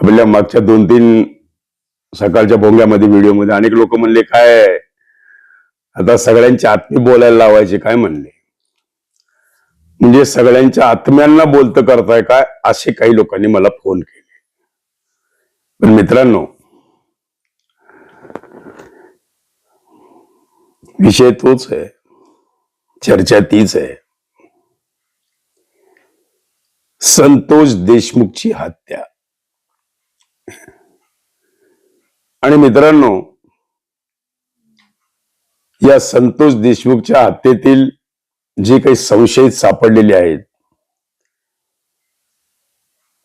आपल्या मागच्या दोन तीन सकाळच्या भोंग्यामध्ये व्हिडिओमध्ये अनेक लोक म्हणले काय आता सगळ्यांच्या आत्मी बोलायला लावायचे काय म्हणले? म्हणजे सगळ्यांच्या आत्म्यांना बोलतं करताय काय असे काही लोकांनी मला फोन केले. पण मित्रांनो विषय तोच आहे चर्चा तीच आहे. संतोष देशमुखची हत्या. आणि मित्रांनो या संतोष देशमुखच्या हत्येतील जे काही संशयित सापडलेले आहेत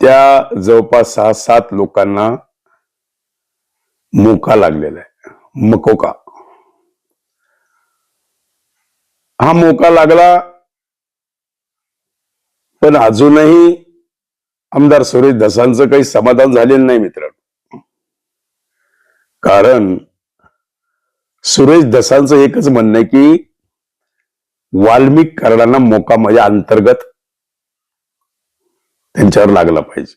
त्या जवळपास सहा सात लोकांना मोका लागलेला आहे. मकोका. हा मोका लागला पण अजूनही आमदार सुरेश धसांचं काही समाधान झालेलं नाही मित्रांनो. कारण सुरेश दसांचं एकच म्हणणं आहे की वाल्मिक कराडांना मोका म्हणजे अंतर्गत त्यांच्यावर लागला पाहिजे.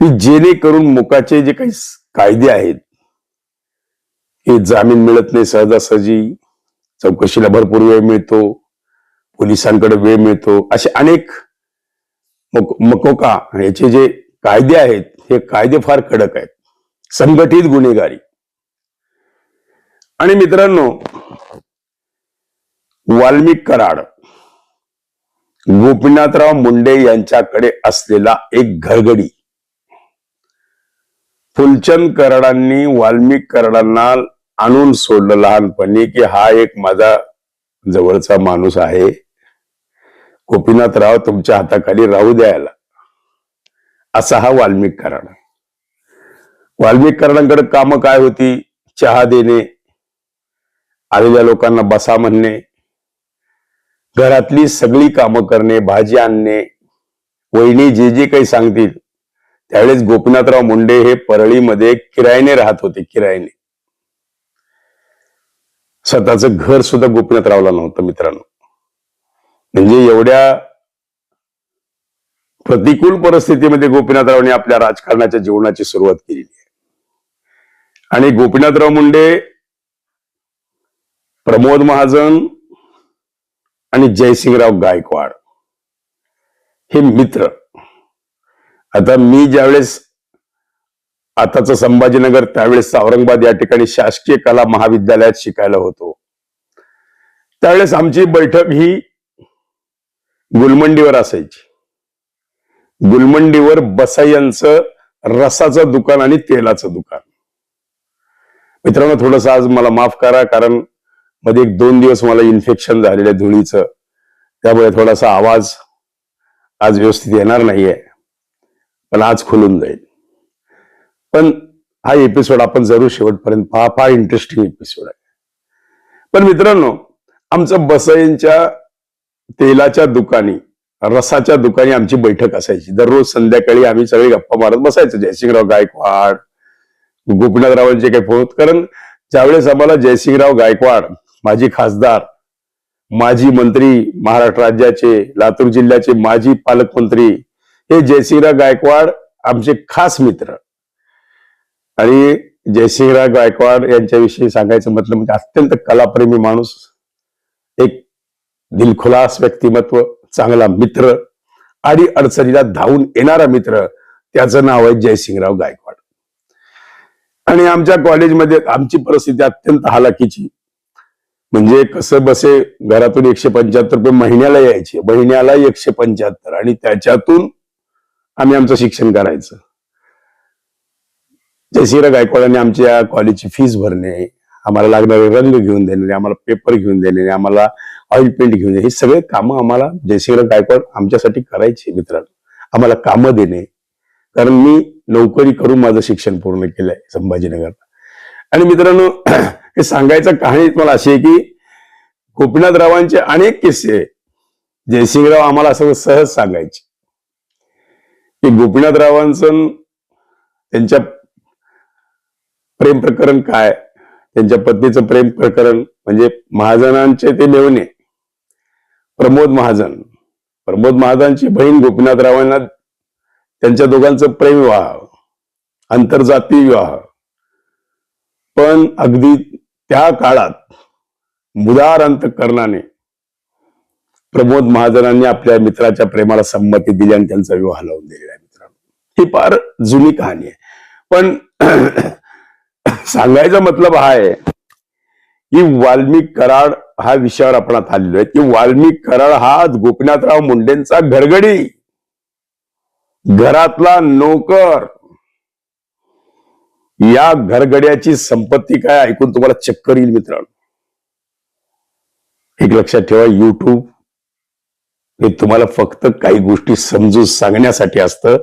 की जेणेकरून मोकाचे जे काही कायदे आहेत हे जामीन मिळत नाही सहजासहजी चौकशीला भरपूर वेळ मिळतो पोलिसांकडे वेळ मिळतो असे अनेक मक- मकोका याचे जे कायदे आहेत हे कायदे फार कडक आहेत. संघटित गुन्हेगारी. आणि मित्रांनो वाल्मिक कराड गोपीनाथराव मुंडे यांच्याकडे असलेला एक घरगडी फुलचंद कराडांनी वाल्मिक कराडांना आणून सोडलं लहानपणी की हा एक माझा जवळचा माणूस आहे. गोपीनाथराव तुमच्या हाताखाली राहू द्यायला. असा हा वाल्मिक कराड. वाल्मिक कराडांकडे कामं काय होती? चहा देणे आलेल्या लोकांना बसा म्हणणे घरातली सगळी कामं करणे भाजी आणणे. वहिनी जे जे काही सांगतील त्यावेळेस गोपीनाथराव मुंडे हे परळीमध्ये किरायने राहत होते किरायने. स्वतःचं घर सुद्धा गोपीनाथरावला नव्हतं मित्रांनो. म्हणजे एवढ्या प्रतिकूल परिस्थितीमध्ये गोपीनाथरावने आपल्या राजकारणाच्या जीवनाची सुरुवात केलेली आहे. आणि गोपीनाथराव मुंडे प्रमोद महाजन आणि जयसिंगराव गायकवाड. हे मित्र. आता मी ज्यावेळेस आताच संभाजीनगर त्यावेळेस औरंगाबाद या ठिकाणी शासकीय कला महाविद्यालयात शिकायला होतो. त्यावेळेस आमची बैठक ही गुलमंडीवर असायची. गुलमंडीवर बसायांचं रसाचं दुकान आणि तेलाचं दुकान. मित्रांनो थोडस आज मला माफ करा कारण मध्ये एक दोन दिवस मला इन्फेक्शन झालेलं आहे धुळीचं. त्यामुळे थोडासा आवाज आज व्यवस्थित येणार नाहीये पण आज खुलून जाईल. पण हा एपिसोड आपण जरूर शेवटपर्यंत पहा फार इंटरेस्टिंग एपिसोड आहे. पण मित्रांनो आमचं बसईंच्या तेलाच्या दुकानी रसाच्या दुकानी आमची बैठक असायची. दररोज संध्याकाळी आम्ही सगळे गप्पा मारत बसायचो. जयसिंगराव गायकवाड गोपीनाथरावांचे काही फोन कारण ज्यावेळेस आम्हाला जयसिंगराव गायकवाड माजी खासदार माजी मंत्री महाराष्ट्र राज्याचे लातूर जिल्ह्याचे माजी पालकमंत्री हे जयसिंगराव गायकवाड आमचे खास मित्र. आणि जयसिंगराव गायकवाड यांच्याविषयी सांगायचं म्हटलं म्हणजे अत्यंत कलाप्रेमी माणूस एक दिलखुलास व्यक्तिमत्व चांगला मित्र आणि अडचणीला धावून येणारा मित्र त्याचं नाव आहे जयसिंगराव गायकवाड. आणि आमच्या कॉलेजमध्ये आमची परिस्थिती अत्यंत हालाकीची म्हणजे कसं बसे घरातून एकशे पंच्याहत्तर रुपये महिन्याला यायचे. महिन्याला एकशे पंच्याहत्तर. आणि त्याच्यातून आम्ही आमचं शिक्षण करायचं. जयसिंह गायकवाडांनी आमच्या कॉलेजची फीस भरणे आम्हाला लागणारे रंग घेऊन देणे आम्हाला पेपर घेऊन देणे आम्हाला ऑइल पेंट घेऊन देणे हे सगळे कामं आम्हाला जयसिंह गायकवाड आमच्यासाठी करायचे मित्रांनो. आम्हाला कामं देणे. कारण मी नोकरी करून माझं शिक्षण पूर्ण केलंय संभाजीनगरला. आणि मित्रांनो हे सांगायचं कहाणी मला अशी आहे की गोपीनाथरावांचे अनेक किस्से जयसिंगराव आम्हाला असं सहज सांगायचे. की गोपीनाथरावांचं त्यांच्या प्रेम प्रकरण काय? त्यांच्या पत्नीचं प्रेम प्रकरण म्हणजे महाजनांचे ते लेवणे प्रमोद महाजन. प्रमोद महाजनची बहीण गोपीनाथरावांना त्यांच्या दोघांचं प्रेम विवाह आंतरजातीय विवाह. पण अगदी त्या काळात मुदार अंतकरणाने प्रमोद महाजनांनी आपल्या मित्राच्या प्रेमाला संमती दिली आणि त्यांचा विवाह लावून दिलेला आहे मित्रांनो. ही फार जुनी कहाणी आहे. पण सांगायचा मतलब हा आहे की वाल्मिक कराड हा विषयावर आपण आलेलो आहे. की वाल्मिक कराड हा गोपीनाथराव मुंडेंचा घरगडी घरातला नोकर. या घरगड्याची संपत्ती काय ऐकून तुम्हाला चक्कर येईल मित्रांनो. एक लक्षात ठेवा युट्यूब हे तुम्हाला फक्त काही गोष्टी समजून सांगण्यासाठी असतं.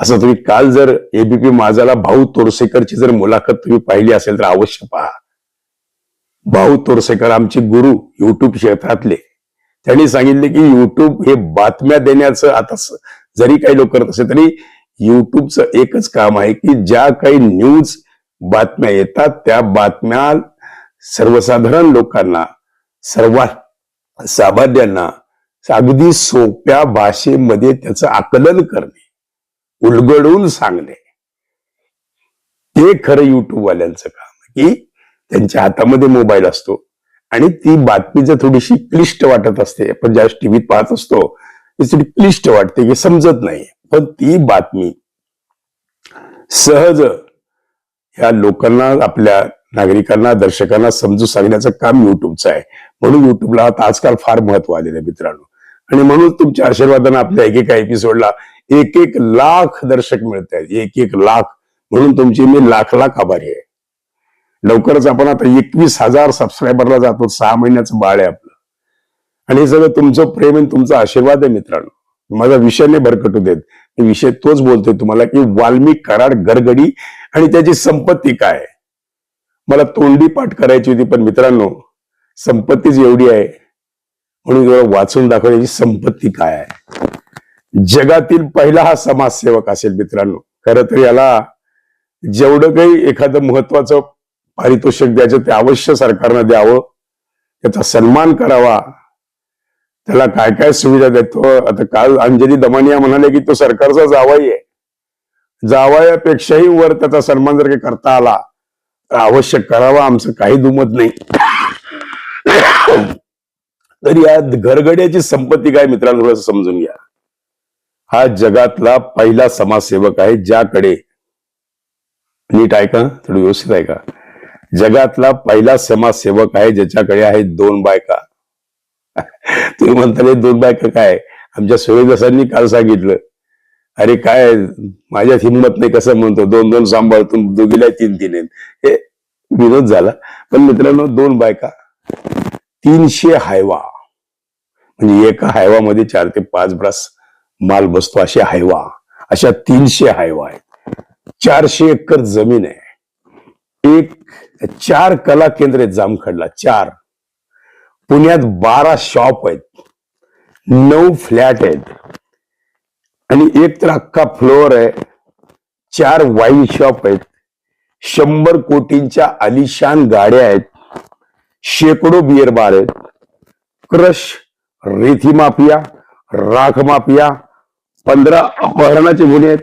असं तुम्ही काल जर एबीपी माझाला भाऊ तोरसेकरची जर मुलाखत तुम्ही पाहिली असेल तर अवश्य पहा. भाऊ तोरसेकर आमचे गुरु युट्यूब क्षेत्रातले. त्यांनी सांगितले की युट्यूब हे बातम्या देण्याचं आता जरी काही लोक करत असेल तरी युट्यूबचं एकच काम आहे की ज्या काही न्यूज बातम्या येतात त्या बातम्या सर्वसाधारण लोकांना सर्वात सामान्यांना अगदी सोप्या भाषेमध्ये त्याचं आकलन करणे उलगडून सांगणे. ते खरं युट्यूबवाल्यांचं काम की त्यांच्या हातामध्ये मोबाईल असतो आणि ती बातमी जर थोडीशी क्लिष्ट वाटत असते. आपण ज्या टीव्हीत पाहत असतो ती क्लिष्ट वाटते की समजत नाही. पण ती बातमी सहज या लोकांना आपल्या नागरिकांना दर्शकांना समजून सांगण्याचं काम युट्यूबचं आहे. म्हणून युट्यूबला आता आजकाल फार महत्त्व आलेलं आहे मित्रांनो. आणि म्हणून तुमच्या आशीर्वादानं आपल्या एकेका एपिसोडला एक एक लाख दर्शक मिळत आहेत. एक एक लाख. म्हणून तुमची मी लाख लाख आभारी आहे. लवकरच आपण आता एकवीस हजार सबस्क्रायबरला जातो. सहा महिन्याचं बाळ आहे आपलं. आणि हे सगळं तुमचं प्रेम आणि तुमचा आशीर्वाद आहे मित्रांनो. माझा विषय नाही भरकटू देत. विषय तोच बोलतोय तुम्हाला की वाल्मिक कराड गरगडी आणि त्याची संपत्ती काय? मला तोंडी पाठ करायची होती पण मित्रांनो संपत्तीच एवढी आहे. म्हणून वाचून दाखवण्याची संपत्ती काय आहे? जगातील पहिला हा समाजसेवक असेल मित्रांनो. खरं तर याला जेवढं काही एखादं महत्वाचं पारितोषिक द्यायचं ते अवश्य सरकारनं द्यावं. त्याचा सन्मान करावा. त्याला काय काय सुविधा देतो? आता काल अंजली दमानिया म्हणाले की तो सरकारचा जावाई आहे. जावायापेक्षाही वर त्याचा सन्मान जर काही करता आला तर आवश्यक करावा. आमचं काही दुमत नाही. तर या घरगड्याची संपत्ती काय मित्रांनो थोडंसं समजून घ्या. हा जगातला पहिला समाजसेवक आहे ज्याकडे नीट ऐका थोडं व्यवस्थित ऐका. जगातला पहिला समाजसेवक आहे ज्याच्याकडे आहेत दोन बायका. तुम्ही म्हणताले दोन बायका काय? आमच्या सूर्यदासांनी काल सांगितलं. अरे काय माझ्यात हिंमत नाही कसं म्हणतो दोन दोन सांभाळतून दोघीला तीन तीन आहेत हे विनोद झाला. पण मित्रांनो दोन बायका. तीनशे हायवा. म्हणजे एका हायवामध्ये चार ते पाच ब्रास माल बसतो असे हायवा. अशा तीनशे हायवा आहेत. चारशे एकर जमीन आहे. एक चार कला केंद्र आहेत जामखडला. चार. पुण्यात बारा शॉप आहेत. नऊ फ्लॅट आहेत. आणि एक तर अख्खा फ्लोअर आहे. चार वाईन शॉप आहेत. शंभर कोटींच्या आलिशान गाड्या आहेत. शेकडो बिअर बार आहेत. क्रश रेथी माफिया राख माफिया पंधरा अपहरणाचे गुन्हे आहेत.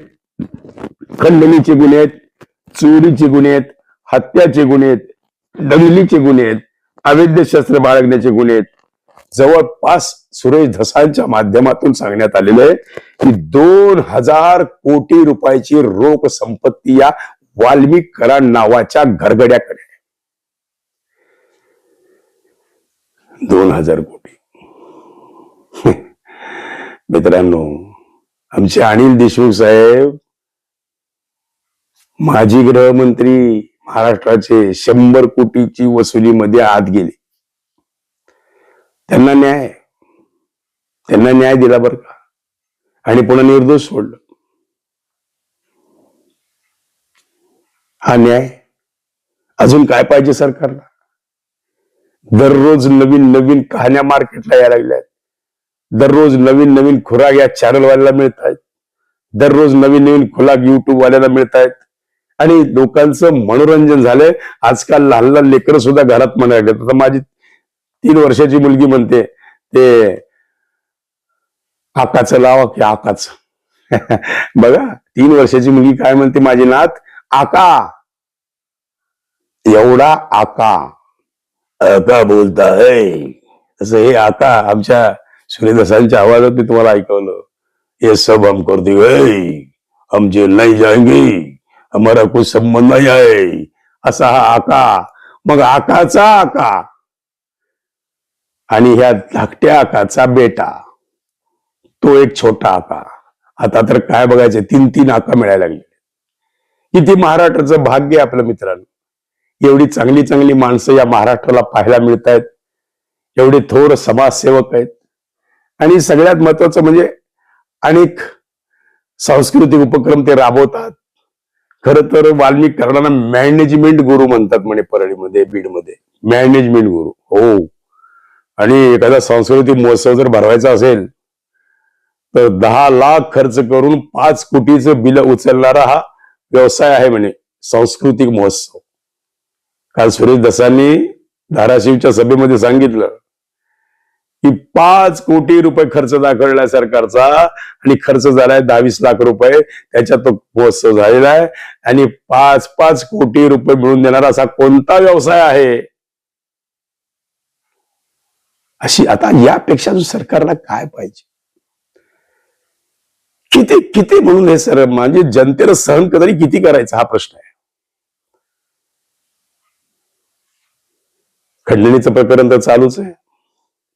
खंडणीचे गुन्हे आहेत. चोरीचे गुन्हे आहेत. हत्याचे गुन्हे आहेत. दंगलीचे गुन्हे आहेत. अवैध शस्त्र बाळगण्याचे गुन्हे जवळपास सुरेश धसांच्या माध्यमातून सांगण्यात आलेलं आहे की दोन हजार कोटी रुपयाची रोख संपत्ती या वाल्मिक कराड नावाच्या घरगड्याकडे दोन हजार कोटी. मित्रांनो आमचे अनिल देशमुख साहेब माजी गृहमंत्री महाराष्ट्राचे शंभर कोटीची वसुलीमध्ये आत गेले. त्यांना न्याय. त्यांना न्याय दिला बरं का? आणि पुन्हा निर्दोष सोडलं. हा न्याय अजून काय पाहिजे सरकारला? दररोज नवीन नवीन कहाण्या मार्केटला यायला लागल्या आहेत. दररोज नवीन नवीन खुराक या चॅनलवाल्याला मिळत आहेत. दररोज नवीन नवीन खुराक युट्यूबवाल्याला मिळत आहेत. आणि लोकांचं मनोरंजन झालंय. आजकाल लहान लहान लेकरं सुद्धा घरात म्हणायला लागलेत. आता माझी तीन वर्षाची मुलगी म्हणते ते आकाचं लावा की आकाच. बघा तीन वर्षाची मुलगी काय म्हणते माझी नात? आका. एवढा आका. आता बोलता है तसं हे आता आमच्या सूर्यदासांच्या आवाजात मी तुम्हाला ऐकवलं. हे सब हम करते दिए हम जेल नाही जाएंगे. हमारा कोई संबंध नाही आहे असा हा आका। मग आकाचा आका। आणि ह्या धाकट्या आकाचा बेटा। तो एक छोटा आका। आता तर काय बघायचं? तीन तीन आका मिळायला लागले। किती महाराष्ट्राचं भाग्य आहे आपल्या मित्रांनो। एवढी चांगली चांगली माणसं या महाराष्ट्राला पाहायला मिळत आहेत। एवढे थोर समाजसेवक आहेत। आणि सगळ्यात महत्वाचं म्हणजे अनेक सांस्कृतिक उपक्रम ते राबवतात। खर तर वाल्मिक कर्णाला मॅनेजमेंट गुरु म्हणतात म्हणे परळीमध्ये बीडमध्ये. मॅनेजमेंट गुरु हो. आणि एखादा सांस्कृतिक महोत्सव जर भरवायचा असेल तर दहा लाख खर्च करून पाच कोटीचं बिल उचलणारा हा व्यवसाय आहे म्हणे सांस्कृतिक महोत्सव. काल सुरेश दसांनी धाराशिवच्या सभेमध्ये सांगितलं की पाच कोटी रुपये खर्च दाखवलाय सरकारचा आणि खर्च झालाय दहावीस लाख रुपये. त्याच्यात तो महोत्सव झालेला आहे. आणि पाच पाच कोटी रुपये मिळून देणारा असा कोणता व्यवसाय आहे? अशी आता यापेक्षा सरकारला काय पाहिजे? किती किती म्हणून हे सर म्हणजे जनतेला सहन तरी किती करायचा हा प्रश्न आहे. खंडणीचं प्रकरण तर चालूच आहे.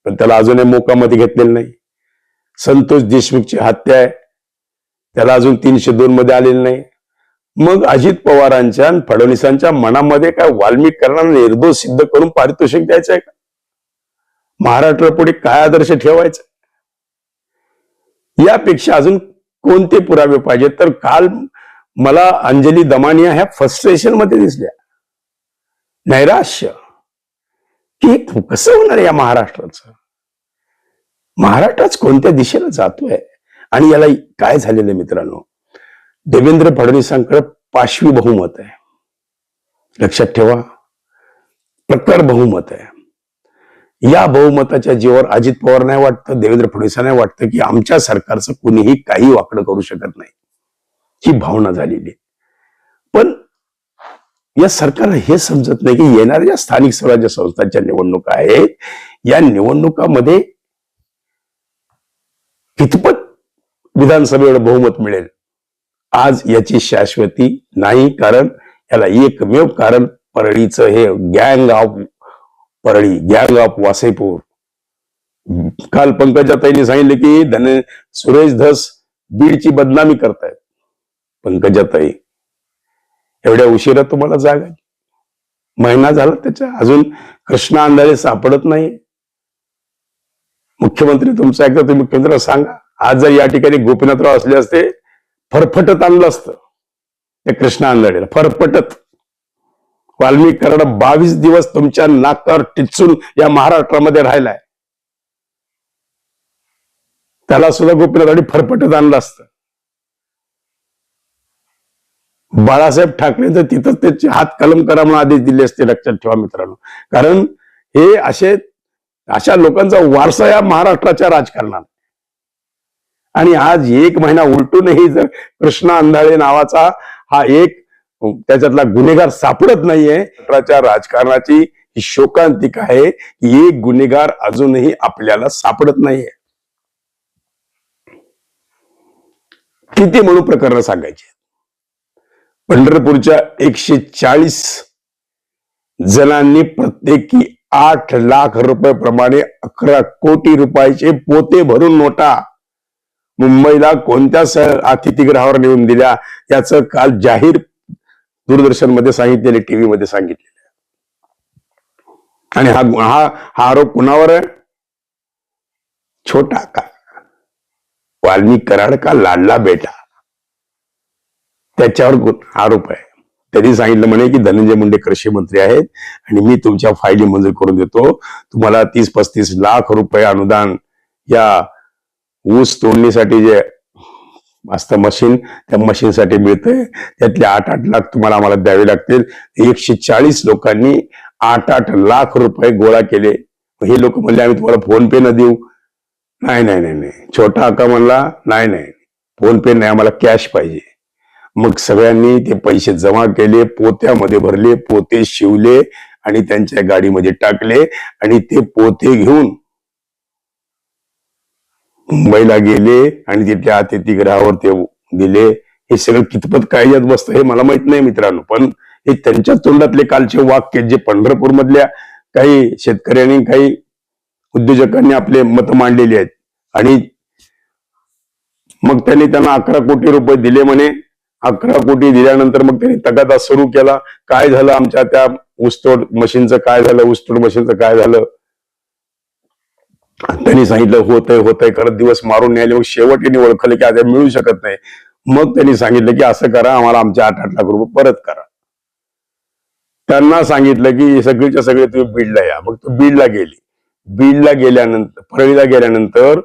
पण त्याला अजूनही मोकामध्ये घेतलेलं नाही. संतोष देशमुखची हत्या आहे. त्याला अजून तीनशे दोन मध्ये आलेलं नाही. मग अजित पवारांच्या आणि फडणवीसांच्या मनामध्ये काय वाल्मिक निर्दोष सिद्ध करून पारितोषिक द्यायचं आहे का? महाराष्ट्र पुढे काय आदर्श ठेवायचा? यापेक्षा अजून कोणते पुरावे पाहिजेत? तर काल मला अंजली दमानिया ह्या फ्रस्ट्रेशनमध्ये दिसल्या. नैराश्य. की कसं होणार या महाराष्ट्राचं? महाराष्ट्रच कोणत्या दिशेला जातोय? आणि याला काय झालेलं आहे मित्रांनो? देवेंद्र फडणवीसांकडे पाशवी बहुमत आहे. लक्षात ठेवा. प्रकार बहुमत आहे. या बहुमताच्या जीवावर अजित पवार नाही वाटतं देवेंद्र फडणवीसांना वाटतं की आमच्या सरकारचं कुणीही काही वाकडं करू शकत नाही. ही भावना झालेली आहे. पण या सरकारला हे समजत नाही की येणाऱ्या स्थानिक स्वराज्य संस्थांच्या निवडणुका आहेत. या निवडणुकामध्ये कितपत विधानसभेवर बहुमत मिळेल? आज याची शाश्वती नाही कारण याला एकमेव कारण परळीचं हे गँग ऑफ परळी गँग ऑफ वासेपूर. काल पंकजाताईंनी सांगितले की धन सुरेश धस बीडची बदनामी करतायत. पंकजाताई एवढ्या उशिरा तुम्हाला जाग महिना झाला त्याच्या अजून कृष्णा अंधारे सापडत नाही मुख्यमंत्री तुमचा एकदा तुम्ही केंद्र सांगा. आज जर या ठिकाणी गोपीनाथराव असले असते फरफटत आणलं असतं. ते कृष्णा अंधारेला फरफटत. वाल्मिक कराड बावीस दिवस तुमच्या नाकावर टिचून या महाराष्ट्रामध्ये राहिलाय. त्याला सुद्धा गोपीनाथ फरफटत आणलं असतं. बाळासाहेब ठाकरे तर तिथंच त्याचे हात कलम करा म्हणून आदेश दिले असते लक्षात ठेवा मित्रांनो. कारण हे असे अशा लोकांचा वारसा या महाराष्ट्राच्या राजकारणात. आणि आज एक महिना उलटूनही जर कृष्णा अंधाळे नावाचा हा एक त्याच्यातला गुन्हेगार सापडत नाहीये महाराष्ट्राच्या राजकारणाची ही शोकांतिक आहे की एक गुन्हेगार अजूनही आपल्याला सापडत नाहीये. किती म्हणून प्रकरण सांगायचे पंढरपूरच्या एकशे चाळीस जणांनी प्रत्येकी आठ लाख रुपये प्रमाणे अकरा कोटी रुपयाचे पोते भरून नोटा. मुंबईला कोणत्या अतिथीगृहावर नेऊन दिल्या? याच काल जाहीर दूरदर्शनमध्ये सांगितलेले टीव्ही मध्ये सांगितलेले आणि हा हा हा आरोप कुणावर आहे? छोटा का? वाल्मी कराड का लाडला बेटा? त्याच्यावर आरोप आहे. त्यांनी सांगितलं म्हणे की धनंजय मुंडे कृषी मंत्री आहेत आणि मी तुमच्या फायली मंजूर करून देतो. तुम्हाला तीस पस्तीस लाख रुपये अनुदान या ऊस तोडणीसाठी जे असतं मशीन त्या मशीनसाठी मिळतंय. त्यातले आठ आठ लाख तुम्हाला आम्हाला द्यावे लागतील. एकशे चाळीस लोकांनी आठ आठ लाख रुपये गोळा केले. हे लोक म्हणले आम्ही तुम्हाला फोन पे न देऊ. नाही नाही नाही नाही. छोटा अका म्हणला नाही नाही. फोन पे नाही. आम्हाला कॅश पाहिजे. मग सगळ्यांनी ते पैसे जमा केले पोत्यामध्ये भरले पोते शिवले आणि त्यांच्या गाडीमध्ये टाकले आणि ते पोते घेऊन मुंबईला गेले आणि तिथल्या अतिथीगृहावर ते दिले. हे सगळं कितपत कायद्यात बसतं हे मला माहीत नाही मित्रांनो पण हे त्यांच्या तोंडातले कालचे वाक्य जे पंढरपूर मधल्या काही शेतकऱ्यांनी काही उद्योजकांनी आपले मत मांडलेली आहेत. आणि मग त्यांनी त्यांना अकरा कोटी रुपये दिले म्हणे. अकरा कोटी दिल्यानंतर मग त्यांनी तगादा सुरू केला. काय झालं आमच्या त्या ऊसतोड मशीनचं? काय झालं? ऊसतोड मशीनचं काय झालं? त्यांनी सांगितलं होतंय होतंय. करत दिवस मारून न्यायले मग शेवट त्यांनी ओळखलं की आता मिळू शकत नाही. मग त्यांनी सांगितलं की असं करा आम्हाला आमच्या आठ आठ लाख रुपये परत करा. त्यांना सांगितलं की सगळीच्या सगळे तुम्ही बीडला या. मग तो बीडला गेली. बीडला गेल्यानंतर परळीला गेल्यानंतर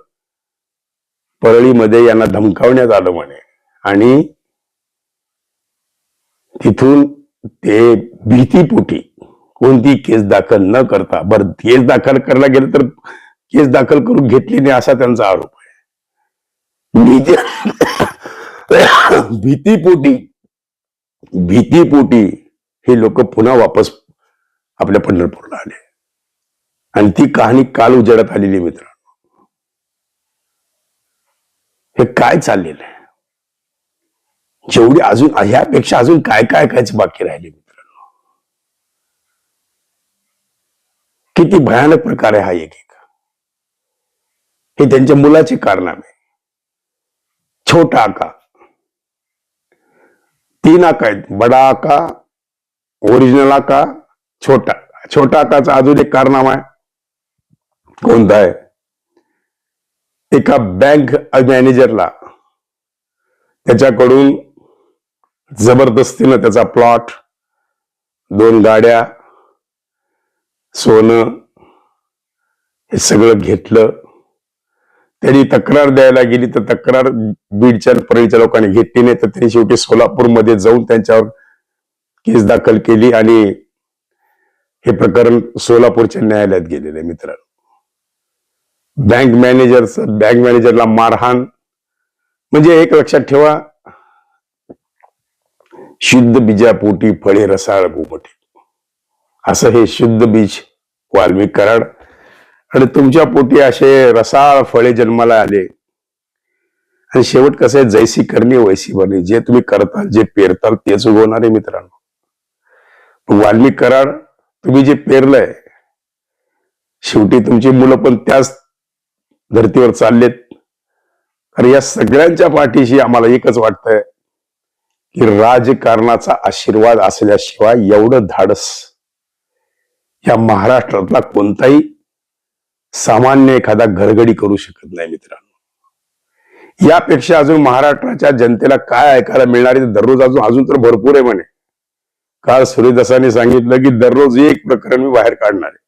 परळीमध्ये यांना धमकावण्यात आलं म्हणे. आणि तिथून ते भीतीपोटी कोणती केस दाखल न करता बरं केस दाखल करायला गेलं तर केस दाखल करून घेतली नाही असा त्यांचा आरोप आहे. भीती भीतीपोटी भीतीपोटी हे लोक पुन्हा वापस आपल्या पंढरपूरला आले. आणि ती कहाणी काल उजेडात आलेली आहे मित्रांनो. हे काय चाललेलं आहे? जेवढी अजून ह्यापेक्षा अजून काय काय कायच बाकी राहिले मित्रांनो. किती भयानक प्रकार आहे हा एक एक. हे त्यांच्या मुलाचे कारनामे. छोटा आका. तीन आका आहेत. बडा आका ओरिजिनल आका छोटा. छोटा आकाचा अजून एक कारनामा आहे. कोणता आहे? एका बँक मॅनेजरला त्याच्याकडून जबरदस्तीनं त्याचा प्लॉट दोन गाड्या सोनं हे सगळं घेतलं. त्यांनी तक्रार द्यायला गेली तर तक्रार बीडच्या परळीच्या लोकांनी घेतली नाही तर त्यांनी शेवटी सोलापूरमध्ये जाऊन त्यांच्यावर केस दाखल केली आणि हे प्रकरण सोलापूरच्या न्यायालयात गेलेलं आहे मित्रांनो. बँक मॅनेजरचं बँक मॅनेजरला मारहाण. म्हणजे एक लक्षात ठेवा शुद्ध बीजापोटी फळे रसाळ घुमटे असं हे शुद्ध बीज वाल्मिक कराड. आणि तुमच्या पोटी असे रसाळ फळे जन्माला आले. आणि शेवट कसं आहे जैसी करणी वैसी बने. जे तुम्ही करताल जे पेरताल तेच उगवणार आहे मित्रांनो वाल्मिक कराड तुम्ही जे पेरलंय शेवटी तुमची मुलं पण त्याच धर्तीवर चाललेत. कारण या सगळ्यांच्या पाठीशी आम्हाला एकच वाटतंय की राजकारणाचा आशीर्वाद असल्याशिवाय एवढं धाडस या महाराष्ट्रातला कोणताही सामान्य एखादा घरगडी करू शकत नाही मित्रांनो. यापेक्षा अजून महाराष्ट्राच्या जनतेला काय ऐकायला मिळणार आहे दररोज अजून अजून तर भरपूर आहे म्हणे. काल सूर्यदासांनी सांगितलं की दररोज एक प्रकरण मी बाहेर काढणार आहे.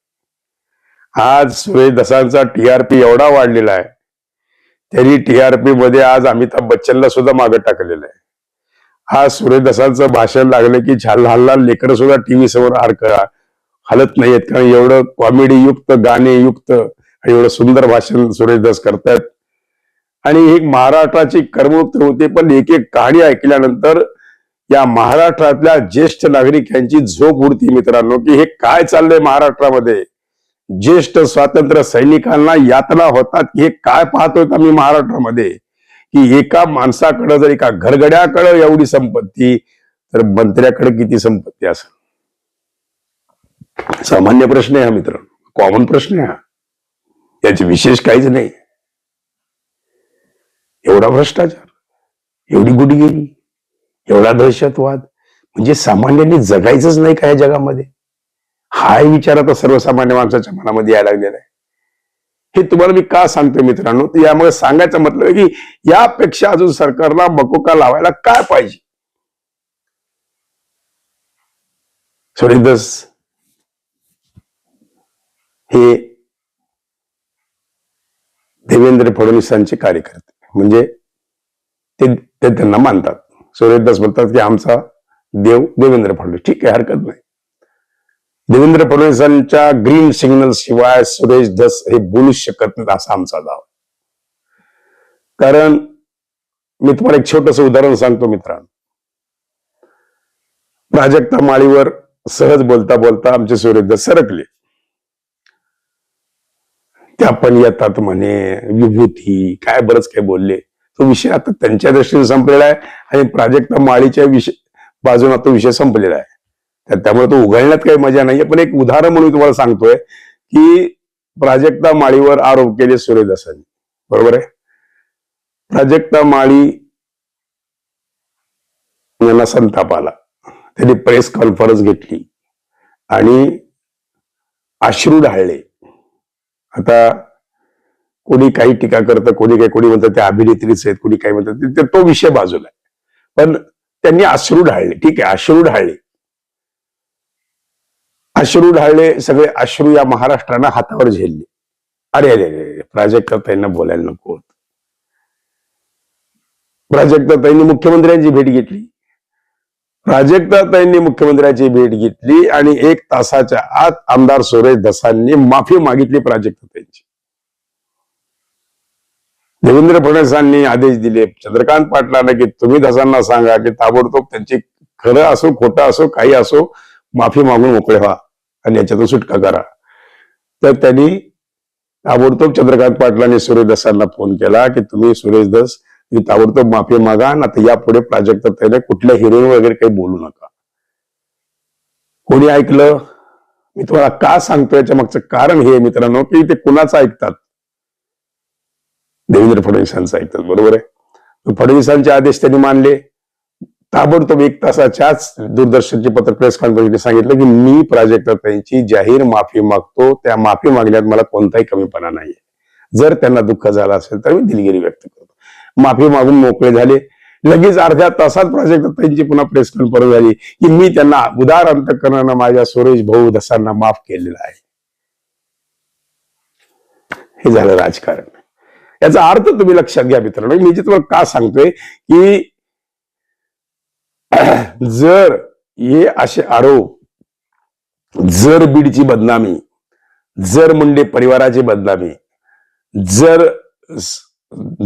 आज सूर्यदसांचा टीआरपी एवढा वाढलेला आहे. त्यांनी टीआरपी मध्ये आज अमिताभ बच्चनला सुद्धा मागे टाकलेलं आहे. हा सूर्यदासांचं भाषण लागलं की छान लहान लहान लेकरं सुद्धा टीव्ही समोर हरकळा हलत नाहीयेत कारण एवढं कॉमेडी युक्त गाणे युक्त एवढं सुंदर भाषण सूर्यदास करतायत. आणि ही महाराष्ट्राची करमणूक तर होते पण एक एक कहाणी ऐकल्यानंतर या महाराष्ट्रातल्या ज्येष्ठ नागरिक यांची झोप उडती मित्रांनो की हे काय चाललंय महाराष्ट्रामध्ये? ज्येष्ठ स्वातंत्र्य सैनिकांना यातना होतात की हे काय पाहतोय आम्ही महाराष्ट्रामध्ये? की एका माणसाकडं जर एका घरगड्याकडं एवढी संपत्ती तर मंत्र्याकडे किती संपत्ती असेल? सामान्य प्रश्न आहे हा मित्र. कॉमन प्रश्न आहे हा. याचे विशेष काहीच नाही. एवढा भ्रष्टाचार एवढी गुडगिरी एवढा दहशतवाद म्हणजे सामान्यांनी जगायचंच नाही का या जगामध्ये? हाय विचार आता सर्वसामान्य माणसाच्या मनामध्ये यायला लागलेला आहे. हे तुम्हाला मी का सांगतोय मित्रांनो? तर यामुळे सांगायचं मतलब आहे की यापेक्षा अजून सरकारला बकोका लावायला काय पाहिजे? सुरेंदस हे देवेंद्र फडणवीसांचे कार्यकर्ते. म्हणजे ते ते त्यांना मानतात. सुरेशदास म्हणतात की आमचा देव देवेंद्र फडणवीस. ठीक आहे हरकत नाही. देवेंद्र फडणवीसांच्या ग्रीन सिग्नल शिवाय सुरेश धस हे बोलू शकत नाहीत असा आमचा दाव. कारण मी तुम्हाला एक छोटस उदाहरण सांगतो मित्रांनो. प्राजक्ता माळीवर सहज बोलता बोलता आमचे सुरेशदास सरकले. त्या पण येतात म्हणे विभूती काय बरंच काय बोलले. तो विषय आता त्यांच्या दृष्टीने संपलेला आहे आणि प्राजक्ता माळीच्या विषय बाजूने तो विषय संपलेला आहे. त्यामुळे तो उघडण्यात काही मजा नाहीये. पण एक उदाहरण म्हणून तुम्हाला सांगतोय की प्राजक्ता माळीवर आरोप केले सूर्यदासांनी बरोबर आहे? प्राजक्ता माळी यांना संताप आला. त्यांनी प्रेस कॉन्फरन्स घेतली. आणि अश्रू ढाळले. आता कोणी काही टीका करतं कोणी काही कोणी म्हणतात त्या अभिनेत्रीच आहेत कोणी काही म्हणतात तो विषय बाजूला आहे. पण त्यांनी अश्रू ढाळले. ठीक आहे अश्रू ढाळले. अश्रू ढाळले सगळे अश्रू या महाराष्ट्रानं हातावर झेलले. अरे अरे अरे प्राजक्ता बोलायला नको होत. प्राजक्ताताईंनी मुख्यमंत्र्यांची भेट घेतली. प्राजक्ताताईंनी मुख्यमंत्र्यांची भेट घेतली आणि एक तासाच्या आत आमदार सुरेश धसांनी माफी मागितली प्राजक्ताताईंची देवेंद्र फडणवीसांनी आदेश दिले चंद्रकांत पाटलांना की तुम्ही धसांना सांगा की ताबडतोब त्यांची खरं असो खोटं असो काही असो माफी मागून मोकळे व्हा. आणि याच्यातून सुटका करा. तर त्यांनी ताबडतोब चंद्रकांत पाटलांनी सूर्यदासांना फोन केला की तुम्ही सुरेश दस ताबडतोब माफी मागा ना तर यापुढे प्राजक्त त्याने कुठल्या हिरोईन वगैरे काही बोलू नका. कोणी ऐकलं? मी तुम्हाला का सांगतो याच्या मागचं कारण हे मित्रांनो की ते कुणाचं ऐकतात? देवेंद्र फडणवीसांचं ऐकतात बरोबर आहे? फडणवीसांचे आदेश त्यांनी मानले. ताबडतोब एक तासाच्याच दूरदर्शनचे पत्र प्रेस कॉन्फरन्सने सांगितलं की मी प्राजक्ताताईंची जाहीर माफी मागतो त्या माफी मागण्यात मला कोणताही कमीपणा नाहीये. जर त्यांना दुःख झालं असेल तर मी दिलगिरी व्यक्त करतो. माफी मागून मोकळे झाले. लगेच अर्ध्या तासात प्राजक्ताताईंची पुन्हा प्रेस कॉन्फरन्स झाली की मी त्यांना उदार अंतकरणानं माझ्या सुरेश भाऊ दसांना माफ केलेलं आहे. हे झालं राजकारण. याचा अर्थ तुम्ही लक्षात घ्या मित्रांनो मी जे तुम्हाला का सांगतोय की जर हे असे आरोप जर बीडची बदनामी जर मुंडे परिवाराची बदनामी जर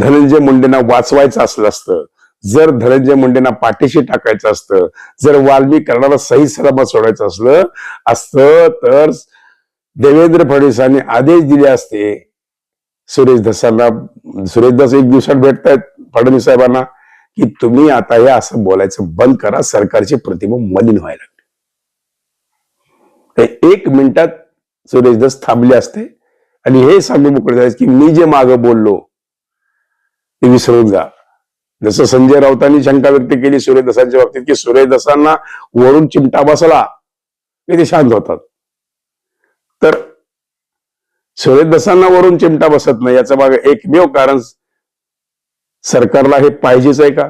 धनंजय मुंडेंना वाचवायचं असलं असतं जर धनंजय मुंडेंना पाठीशी टाकायचं असतं जर वाल्मी करणारा सही सलामत सोडायचं असलं असतं तर देवेंद्र फडणवीसांनी आदेश दिले असते. सुरेश धसांना सुरेश धस एक दिवसात भेटतायत फडणवीस साहेबांना. की तुम्ही आता हे असं बोलायचं बंद करा सरकारची प्रतिमा मलिन व्हायला लागले. ते एक मिनिटात सुरेश दस थांबले असते आणि हे सांगून मोकळे की मी जे माग बोललो ते विसरून जा. जसं संजय राऊतांनी शंका व्यक्त केली सुरेश बाबतीत की सुरेश वरून चिमटा बसला ते शांत होतात. तर सुरेश दसांना वरून चिमटा बसत नाही याचं मागे एकमेव कारण सरकारला हे पाहिजेच आहे का?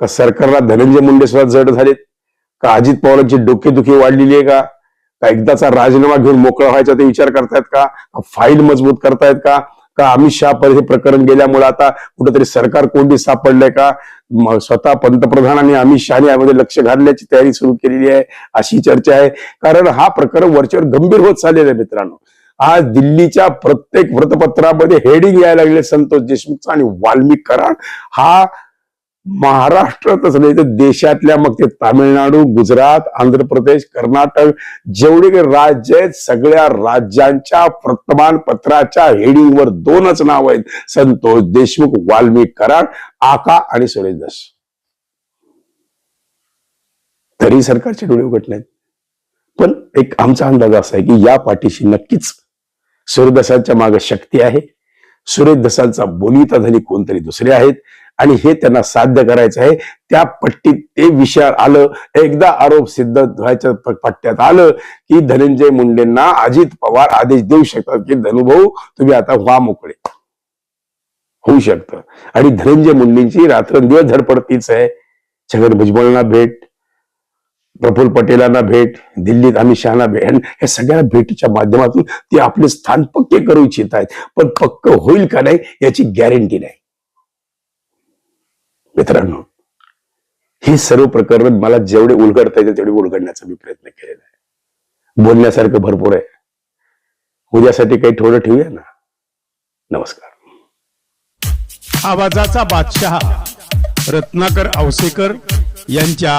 का सरकारला धनंजय मुंडे सुद्धा जड झालेत? का अजित पवारांची डोकेदुखी वाढलेली आहे का? का एकदाचा राजीनामा घेऊन मोकळा व्हायचा ते विचार करतायत का? फाईल मजबूत करतायत का? का अमित शहा पर हे प्रकरण गेल्यामुळे आता कुठेतरी सरकार कोणती सापडलंय का? स्वतः स्वतः पंतप्रधानांनी अमित शहाने यामध्ये लक्ष घालण्याची तयारी सुरू केलेली आहे अशी चर्चा आहे. कारण हा प्रकरण वरच्यावर गंभीर होत चाललेला आहे मित्रांनो. आज दिल्लीच्या प्रत्येक वृत्तपत्रामध्ये हेडिंग यायला लागले संतोष देशमुखचा आणि वाल्मिक कराड. हा महाराष्ट्रातच नाही तर देशातल्या मग ते तामिळनाडू गुजरात आंध्र प्रदेश कर्नाटक जेवढे काही राज्य आहेत सगळ्या राज्यांच्या वर्तमानपत्राच्या हेडिंगवर दोनच नाव आहेत. संतोष देशमुख वाल्मिक कराड आका आणि सुरेश दास. तरी सरकारचे डोळे उघडले पण एक आमचा अंदाज असा आहे की या पाठीशी नक्कीच सूर्यदसांच्या मागे शक्ती आहे. सूर्यदसांचा बोलिता धनी कोणतरी दुसरे आहेत. आणि हे त्यांना साध्य करायचं आहे. त्या पट्टीत ते विषयावर आलं. एकदा आरोप सिद्ध व्हायच्या पट्ट्यात आलं की धनंजय मुंडेंना अजित पवार आदेश देऊ शकतात की धनुभाऊ तुम्ही आता व्हा मोकळे. होऊ शकतं. आणि धनंजय मुंडेंची रात्रंदिवस धडपडतीच आहे. छगन भुजबळांना भेट प्रफुल्ल पटेलांना भेट दिल्लीत अमित शहाना भेट या सगळ्या भेटीच्या माध्यमातून ते आपले स्थान पक्के करू इच्छित आहेत. पण पक्क होईल का नाही याची गॅरंटी नाही. मित्रांनो हे सर्व प्रकरण मला जेवढे उलगडता येते तेवढे उलगडण्याचा मी प्रयत्न केलेला आहे. बोलण्यासारखं भरपूर आहे. उद्यासाठी काही थोडं ठेवूया ना? नमस्कार. आवाजाचा बादशहा रत्नाकर औसेकर यांच्या